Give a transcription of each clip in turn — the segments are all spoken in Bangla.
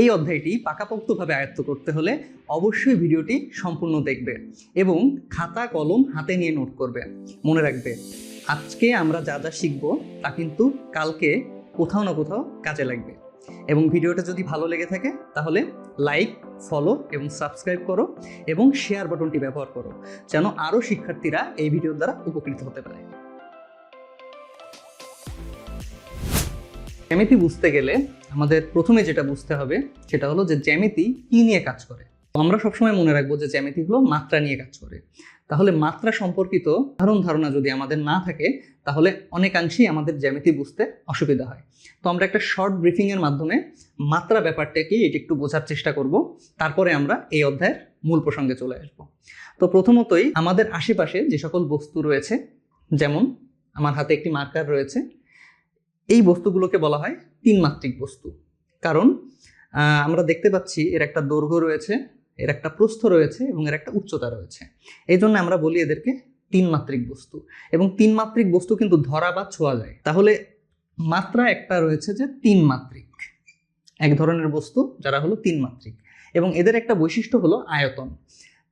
এই অধ্যায়টি পাকাপোক্তভাবে আয়ত্ত করতে হলে অবশ্যই ভিডিওটি সম্পূর্ণ দেখবে এবং খাতা, কলম হাতে নিয়ে নোট করবে। মনে রাখবে, আজকে আমরা যা যা শিখব তা কিন্তু কালকে কোথাও না কোথাও কাজে লাগবে। এবং ভিডিওটা যদি ভালো লেগে থাকে, তাহলে লাইক, ফলো এবং সাবস্ক্রাইব করো এবং শেয়ার বাটনটি ব্যবহার করো, যেন আরও শিক্ষার্থীরা এই ভিডিওর দ্বারা উপকৃত হতে পারে। জ্যামিতি বুঝতে গেলে আমাদের প্রথমে যেটা বুঝতে হবে, সেটা হলো যে জ্যামিতি কি নিয়ে কাজ করে। আমরা সবসময় মনে রাখব যে জ্যামিতি হলো মাত্রা নিয়ে কাজ করে। তাহলে মাত্রা সম্পর্কিত ধারণ ধারণা যদি আমাদের না থাকে, তাহলে অনেকাংশেই আমাদের জ্যামিতি বুঝতে অসুবিধা হয়। তো আমরা একটা শর্ট ব্রিফিংয়ের মাধ্যমে মাত্রা ব্যাপারটাকে এটি একটু বোঝার চেষ্টা করব। তারপরে আমরা এই অধ্যায়ের মূল প্রসঙ্গে চলে আসব। তো প্রথমতই আমাদের আশেপাশে যে সকল বস্তু রয়েছে, যেমন আমার হাতে একটি মার্কার রয়েছে এই বস্তুগুলোকে বলা হয় তিন মাত্রিক বস্তু। কারণ আমরা দেখতে পাচ্ছি এর একটা দৈর্ঘ্য রয়েছে এর একটা প্রস্থ রয়েছে এবং এর একটা উচ্চতা রয়েছে। এই জন্য আমরা বলি এদেরকে তিন মাত্রিক বস্তু। এবং তিন মাত্রিক বস্তু কিন্তু ধরা বা ছোঁয়া যায়। তাহলে মাত্রা একটা রয়েছে যে তিন মাত্রিক। এক ধরনের বস্তু যারা হলো তিন মাত্রিক। এবং এদের একটা বৈশিষ্ট্য হলো আয়তন।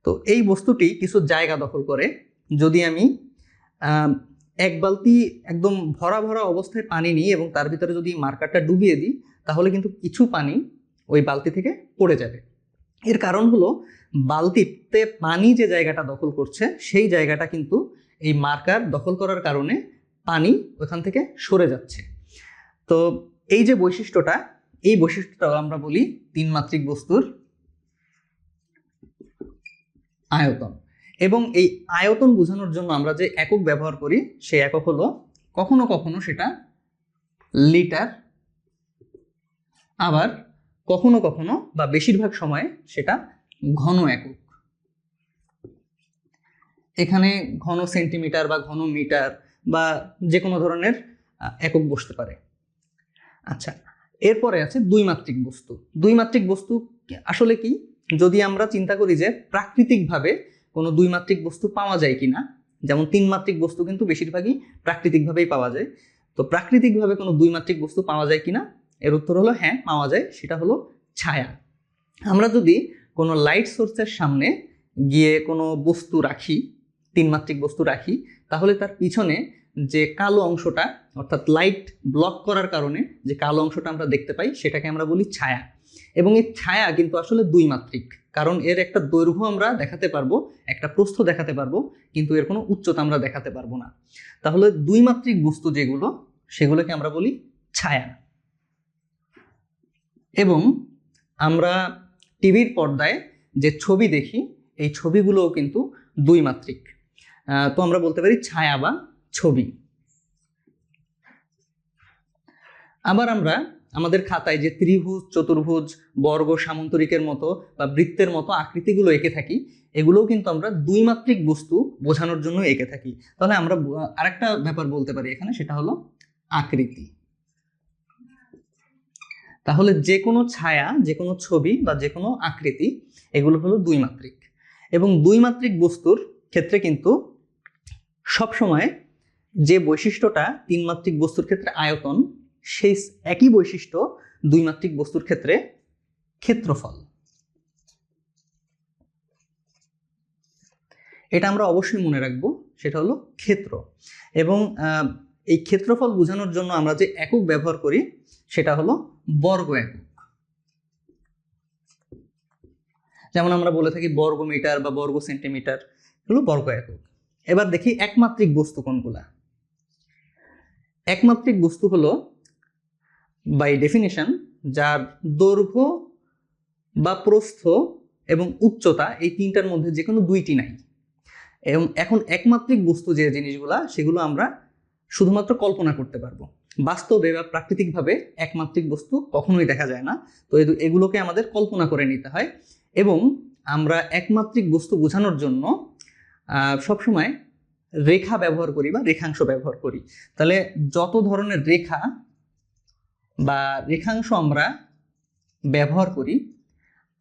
তো এই বস্তুটি কিছু জায়গা দখল করে। যদি আম, এক বালতি একদম ভরা ভরা অবস্থায় পানি নিই এবং তার ভিতরে যদি মার্কারটা ডুবিয়ে দিই, তাহলে কিন্তু কিছু পানি ওই বালতি থেকে পড়ে যাবে। এর কারণ হলো, বালতিতে পানি যে জায়গাটা দখল করছে, সেই জায়গাটা কিন্তু এই মার্কার দখল করার কারণে পানি ওখান থেকে সরে যাচ্ছে। তো এই যে বৈশিষ্ট্যটা, এই বৈশিষ্ট্যটা আমরা বলি তিন মাত্রিক বস্তুর আয়তন। এবং এই আয়তন বোঝানোর জন্য আমরা যে একক ব্যবহার করি, সেই একক হলো কখনো কখনো সেটা লিটার, আবার কখনো কখনো বা বেশিরভাগ সময় সেটা ঘন একক। এখানে ঘন সেন্টিমিটার বা ঘন মিটার বা যে কোনো ধরনের একক বসতে পারে। আচ্ছা এরপরে আছে দুই মাত্রিক বস্তু। দুই মাত্রিক বস্তু আসলে কি? যদি আমরা চিন্তা করি যে প্রাকৃতিকভাবে কোনো দুই মাত্রিক বস্তু পাওয়া যায় কিনা, যেমন তিন মাত্রিক বস্তু কিন্তু বেশিরভাগই প্রাকৃতিকভাবেই পাওয়া যায়। তো প্রাকৃতিকভাবে কোনো দুই মাত্রিক বস্তু পাওয়া যায় কি না এর উত্তর হলো হ্যাঁ পাওয়া যায়, সেটা হলো ছায়া। আমরা যদি কোনো লাইট সোর্সের সামনে গিয়ে কোনো বস্তু রাখি, তিন মাত্রিক বস্তু রাখি, তাহলে তার পিছনে যে কালো অংশটা, অর্থাৎ লাইট ব্লক করার কারণে যে কালো অংশটা আমরা দেখতে পাই, সেটাকে আমরা বলি ছায়া। এবং এই ছায়া কিন্তু আসলে দুই মাত্রিক কারণ এর একটা দৈর্ঘ্য আমরা দেখাতে পারব, একটা প্রস্থ দেখাতে পারব, কিন্তু এর কোনো উচ্চতা আমরা দেখাতে পারব না। তাহলে দুই মাত্রিক বস্তু যেগুলো, সেগুলোকে আমরা বলি ছায়া। এবং আমরা টিভির পর্দায় যে ছবি দেখি, এই ছবিগুলোও কিন্তু দুই মাত্রিক তো আমরা বলতে পারি ছায়া বা ছবি। আবার আমরা আমাদের খাতায় যে ত্রিভুজ, চতুর্ভুজ, বর্গ, সামন্তরিকের মতো বা বৃত্তের মতো আকৃতিগুলো এঁকে থাকি, এগুলোও কিন্তু আমরা দুই মাত্রিক বস্তু বোঝানোর জন্য এঁকে থাকি। তাহলে আমরা আরেকটা ব্যাপার বলতে পারি এখানে, সেটা হলো আকৃতি। তাহলে যে কোনো ছায়া, যে কোনো ছবি বা যে কোনো আকৃতি, এগুলো হলো দুই মাত্রিক এবং দুই মাত্রিক বস্তুর ক্ষেত্রে কিন্তু সবসময় যে বৈশিষ্ট্যটা তিন মাত্রিক বস্তুর ক্ষেত্রে আয়তন সেই একই বৈশিষ্ট্য দুই মাত্রিক বস্তুর ক্ষেত্রে ক্ষেত্রফল। এটা আমরা অবশ্যই মনে রাখব, সেটা হলো ক্ষেত্র। এবং এই ক্ষেত্রফল বোঝানোর জন্য আমরা যে একক ব্যবহার করি, সেটা হলো বর্গ একক। যেমন আমরা বলে থাকি বর্গ মিটার বা বর্গ সেন্টিমিটার হলো বর্গ একক। এবার দেখি একমাত্রিক বস্তু কোনগুলা। একমাত্রিক বস্তু হলো বাই ডেফিনেশন যার দৈর্ঘ্য বা প্রস্থ এবং উচ্চতা এই তিনটার মধ্যে যে কোনো দুইটি নাই। এবং এখন একমাত্রিক বস্তু যে জিনিসগুলা, সেগুলো আমরা শুধুমাত্র কল্পনা করতে পারব। বাস্তবে বা প্রাকৃতিকভাবে একমাত্রিক বস্তু কখনোই দেখা যায় না। তো এগুলোকে আমাদের কল্পনা করে নিতে হয় এবং আমরা একমাত্রিক বস্তু বোঝানোর জন্য সবসময় রেখা ব্যবহার করি বা রেখাংশ ব্যবহার করি। তাহলে যত ধরনের রেখা বা রেখাংশ আমরা ব্যবহার করি,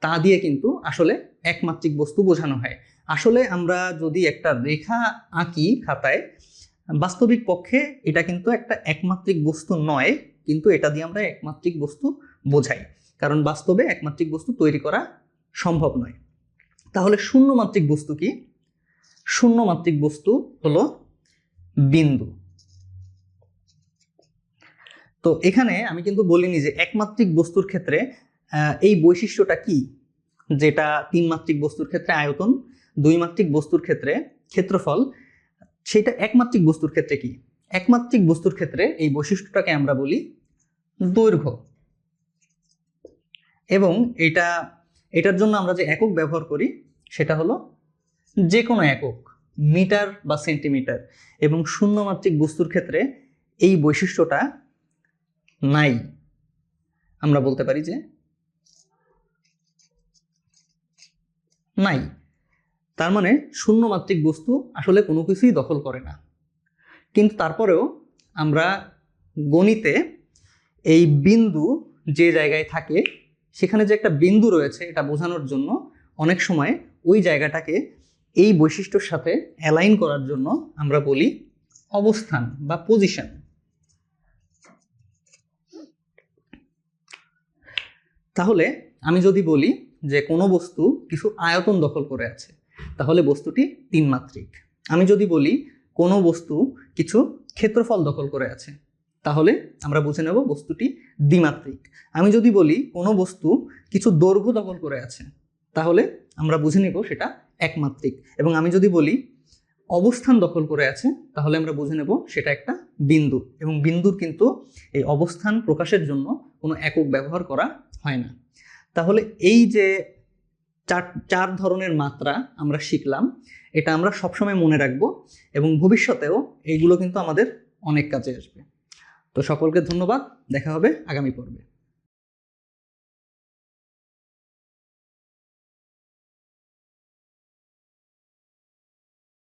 তা দিয়ে কিন্তু আসলে একমাত্রিক বস্তু বোঝানো হয়। আসলে আমরা যদি একটা রেখা আঁকি খাতায়, বাস্তবিক পক্ষে এটা কিন্তু একটা একমাত্রিক বস্তু নয়, কিন্তু এটা দিয়ে আমরা একমাত্রিক বস্তু বোঝাই। কারণ বাস্তবে একমাত্রিক বস্তু তৈরি করা সম্ভব নয়। তাহলে শূন্যমাত্রিক বস্তু কি? শূন্যমাত্রিক বস্তু হলো বিন্দু। তো এখানে আমি কিন্তু বলিনি যে একমাত্রিক বস্তুর ক্ষেত্রে এই বৈশিষ্ট্যটা কি? যেটা তিন মাত্রিক বস্তুর ক্ষেত্রে আয়তন দুই মাত্রিক বস্তুর ক্ষেত্রে ক্ষেত্রফল, সেটা একমাত্রিক বস্তুর ক্ষেত্রে কি? একমাত্রিক বস্তুর ক্ষেত্রে এই বৈশিষ্ট্যটাকে আমরা বলি দৈর্ঘ্য। এবং এটা, এটার জন্য আমরা যে একক ব্যবহার করি, সেটা হলো যে কোনো একক, মিটার বা সেন্টিমিটার। এবং শূন্যমাত্রিক বস্তুর ক্ষেত্রে এই বৈশিষ্ট্যটা নাই। আমরা বলতে পারি যে নাই। তার মানে শূন্যমাত্রিক বস্তু আসলে কোনো কিছুই দখল করে না। কিন্তু তারপরেও আমরা গণিতে এই বিন্দু যে জায়গায় থাকে, সেখানে যে একটা বিন্দু রয়েছে এটা বোঝানোর জন্য অনেক সময় ওই জায়গাটাকে এই বৈশিষ্ট্যর সাথে অ্যালাইন করার জন্য আমরা বলি অবস্থান বা পজিশন তাহলে আমি যদি বলি যে কোনো বস্তু কিছু আয়তন দখল করে আছে, তাহলে বস্তুটি তিন মাত্রিক। আমি যদি বলি কোনো বস্তু কিছু ক্ষেত্রফল দখল করে আছে, তাহলে আমরা বুঝে নেব বস্তুটি দ্বিমাত্রিক। আমি যদি বলি কোনো বস্তু কিছু দৈর্ঘ্য দখল করে আছে, তাহলে আমরা বুঝে নেব সেটা একমাত্রিক। এবং আমি যদি বলি অবস্থান দখল করে আছে, তাহলে আমরা বুঝে নেব সেটা একটা বিন্দু। এবং বিন্দুর কিন্তু এই অবস্থান প্রকাশের জন্য কোনো একক ব্যবহার করা হয় না। তাহলে এই যে চার চার ধরনের মাত্রা আমরা শিখলাম, এটা আমরা সবসময় মনে রাখব এবং ভবিষ্যতেও এইগুলো কিন্তু আমাদের অনেক কাজে আসবে। তো সকলকে ধন্যবাদ, দেখা হবে আগামী পর্বে।